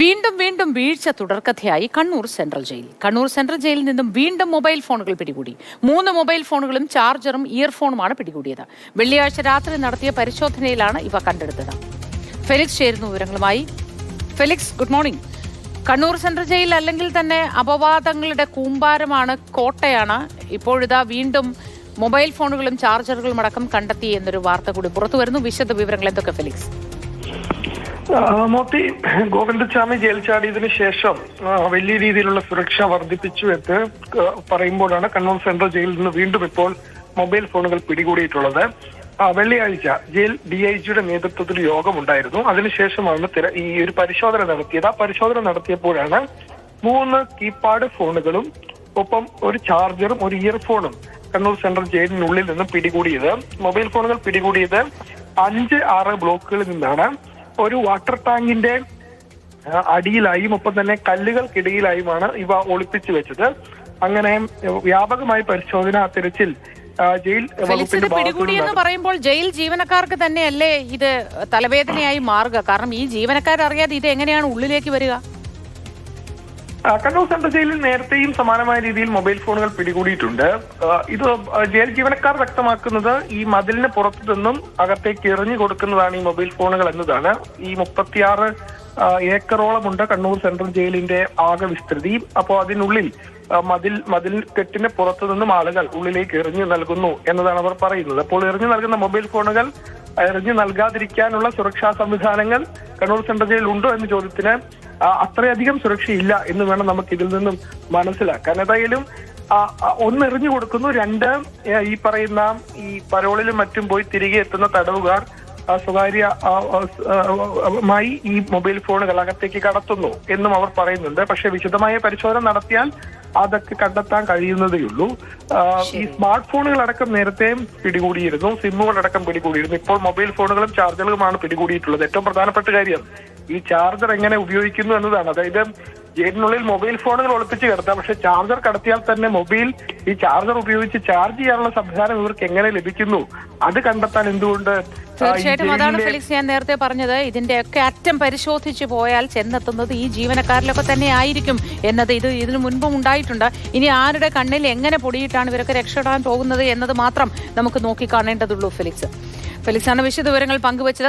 വീണ്ടും വീണ്ടും വീഴ്ച തുടർക്കഥയായി Kannur central jail. Kannur central ജയിലിൽ നിന്നും വീണ്ടും മൊബൈൽ ഫോണുകൾ പിടികൂടി. മൂന്ന് മൊബൈൽ ഫോണുകളും ചാർജറും ഇയർഫോണുമാണ് പിടികൂടിയത്. വെള്ളിയാഴ്ച രാത്രി നടത്തിയ പരിശോധനയിലാണ് ഇവ കണ്ടെടുത്തത്. ഫെലിക്സ് ചേരുന്നു വിവരങ്ങളുമായി. Felix good morning. Kannur central jail അല്ലെങ്കിൽ തന്നെ അപവാദങ്ങളുടെ കൂമ്പാരമാണ് കോട്ടയാണ് ഇപ്പോഴിതാ വീണ്ടും മൊബൈൽ ഫോണുകളും ചാർജറുകളും അടക്കം കണ്ടെത്തി എന്നൊരു വാർത്ത കൂടി പുറത്തു വരുന്നു. വിശദ വിവരങ്ങൾ എന്തൊക്കെ ഫെലിക്സ്? മോത്തി ഗോവിന്ദസ്വാമി ജയിൽ ചാടിയതിനു ശേഷം വലിയ രീതിയിലുള്ള സുരക്ഷ വർദ്ധിപ്പിച്ചു എന്ന് പറയുമ്പോഴാണ് കണ്ണൂർ സെൻട്രൽ ജയിലിൽ നിന്ന് വീണ്ടും ഇപ്പോൾ മൊബൈൽ ഫോണുകൾ പിടികൂടിയിട്ടുള്ളത്. വെള്ളിയാഴ്ച ജയിൽ ഡി ഐ ജിയുടെ നേതൃത്വത്തിൽ യോഗമുണ്ടായിരുന്നു. അതിനുശേഷമാണ് ഈ ഒരു പരിശോധന നടത്തിയത്. ആ പരിശോധന നടത്തിയപ്പോഴാണ് മൂന്ന് കീപാഡ് ഫോണുകളും ഒപ്പം ഒരു ചാർജറും ഒരു ഇയർഫോണും കണ്ണൂർ സെൻട്രൽ ജയിലിനുള്ളിൽ നിന്ന് പിടികൂടിയത്. മൊബൈൽ ഫോണുകൾ പിടികൂടിയത് അഞ്ച് ആറ് ബ്ലോക്കുകളിൽ നിന്നാണ്. ഒരു വാട്ടർ ടാങ്കിന്റെ അടിയിലായും ഒപ്പം തന്നെ കല്ലുകൾക്കിടയിലായുമാണ് ഇവ ഒളിപ്പിച്ചു വെച്ചത്. അങ്ങനെ വ്യാപകമായ പരിശോധന തിരച്ചിൽ ജയിൽ പിടികൂടി എന്ന് പറയുമ്പോൾ ജയിൽ ജീവനക്കാർക്ക് തന്നെയല്ലേ ഇത് തലവേദനയായി മാറുക? കാരണം ഈ ജീവനക്കാരറിയാതെ ഇത് എങ്ങനെയാണ് ഉള്ളിലേക്ക് വരിക? കണ്ണൂർ സെൻട്രൽ ജയിലിൽ നേരത്തെയും സമാനമായ രീതിയിൽ മൊബൈൽ ഫോണുകൾ പിടികൂടിയിട്ടുണ്ട്. ഇത് ജയിൽ ജീവനക്കാർ വ്യക്തമാക്കുന്നത് ഈ മതിലിന് പുറത്തു നിന്നും അകത്തേക്ക് എറിഞ്ഞു കൊടുക്കുന്നതാണ് ഈ മൊബൈൽ ഫോണുകൾ എന്നതാണ്. ഈ മുപ്പത്തിയാറ് ഏക്കറോളമുണ്ട് കണ്ണൂർ സെൻട്രൽ ജയിലിന്റെ ആകെ വിസ്തൃതി. അപ്പോൾ അതിനുള്ളിൽ മതിൽ മതിൽ കെട്ടിന് പുറത്തു നിന്നും ആളുകൾ ഉള്ളിലേക്ക് എറിഞ്ഞു നൽകുന്നു എന്നതാണ് അവർ പറയുന്നത്. അപ്പോൾ എറിഞ്ഞു നൽകുന്ന മൊബൈൽ ഫോണുകൾ എറിഞ്ഞു നൽകാതിരിക്കാനുള്ള സുരക്ഷാ സംവിധാനങ്ങൾ കണ്ണൂർ സെൻട്രൽ ജയിലിൽ ഉണ്ടോ എന്ന ചോദ്യത്തിന് അത്രയധികം സുരക്ഷയില്ല എന്ന് വേണം നമുക്ക് ഇതിൽ നിന്നും മനസ്സിലാക്കാൻ. ഏതായാലും ഒന്ന് എറിഞ്ഞു കൊടുക്കുന്നു. രണ്ട് ഈ പറയുന്ന ഈ പരോളിലും മറ്റും പോയി തിരികെ എത്തുന്ന തടവുകാർ ആ, സ്വകാര്യ ആ, ആ, സ്, ആ, ആ, മായി ഈ മൊബൈൽ ഫോണുകൾ അകത്തേക്ക് കടത്തുന്നു എന്നും അവർ പറയുന്നുണ്ട്. പക്ഷെ വിശദമായ പരിശോധന നടത്തിയാൽ അതൊക്കെ കണ്ടെത്താൻ കഴിയുന്നതേയുള്ളൂ ഈ സ്മാർട്ട് ഫോണുകൾ അടക്കം നേരത്തെ പിടികൂടിയിരുന്നു. സിമ്മുകൾ അടക്കം പിടികൂടിയിരുന്നു. ഇപ്പോൾ മൊബൈൽ ഫോണുകളും ചാർജറുകളുമാണ് പിടികൂടിയിട്ടുള്ളത്. ഏറ്റവും പ്രധാനപ്പെട്ട കാര്യം ഈ ചാർജർ എങ്ങനെ ഉപയോഗിക്കുന്നു എന്നതാണ്. അതായത് ജയിലിനുള്ളിൽ മൊബൈൽ ഫോണുകൾ ഒളിപ്പിച്ച് കിടത്താം. പക്ഷെ ചാർജർ കടത്തിയാൽ തന്നെ മൊബൈൽ ഈ ചാർജർ ഉപയോഗിച്ച് ചാർജ് ചെയ്യാനുള്ള സംവിധാനം ഇവർക്ക് എങ്ങനെ ലഭിക്കുന്നു? അത് കണ്ടെത്താൻ എന്തുകൊണ്ട് തീർച്ചയായിട്ടും അതാണ് ഫിലിക്സ് ഞാൻ നേരത്തെ പറഞ്ഞത്. ഇതിന്റെയൊക്കെ അറ്റം പരിശോധിച്ചു പോയാൽ ചെന്നെത്തുന്നത് ഈ ജീവനക്കാരിലൊക്കെ തന്നെ ആയിരിക്കും എന്നത് ഇത് ഇതിനു മുൻപും ഉണ്ടായിട്ടുണ്ട്. ഇനി ആരുടെ കണ്ണിൽ എങ്ങനെ പൊടിയിട്ടാണ് ഇവരൊക്കെ രക്ഷപ്പെടാൻ പോകുന്നത് എന്നത് മാത്രം നമുക്ക് നോക്കിക്കാണേണ്ടതുള്ളൂ ഫെലിക്സ്. ഫെലിക്സാണ് വിശദ വിവരങ്ങൾ പങ്കുവച്ചത്.